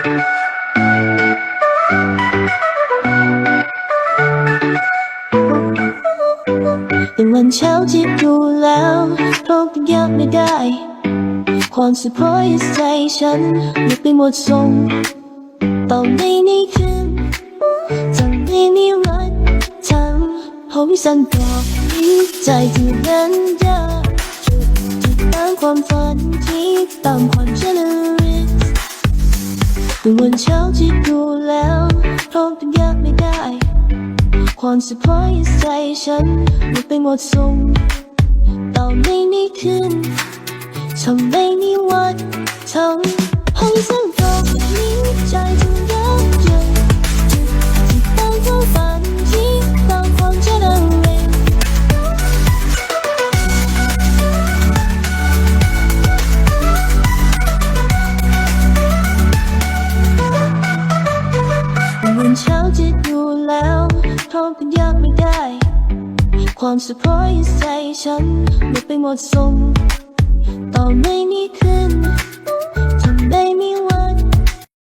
แต่วันเช้าที่ดูแล้วโลกยังไม่ได้ ความสุขพอยใจฉันลุดไปหมดทรงตอนในนี้คืนจำได้นี่รักทำผมสั่นกรอบใจที่นั้นยากจุดที่ตามความฝันที่ตามความเชื่อ เป็นวันเช้าที่ดูแล้วพร้อมเป็นยากไม่ได้ ความเซอร์ไพรส์ใจฉันหมดไปหมดทรงต่อไม่นี้คืนทำไม่มีวันทำ นเช้าจะดูแล้วพร้อมเป็นยากไม่ได้ ความเซอร์ไพรส์ใจฉันหมดไปหมดทรง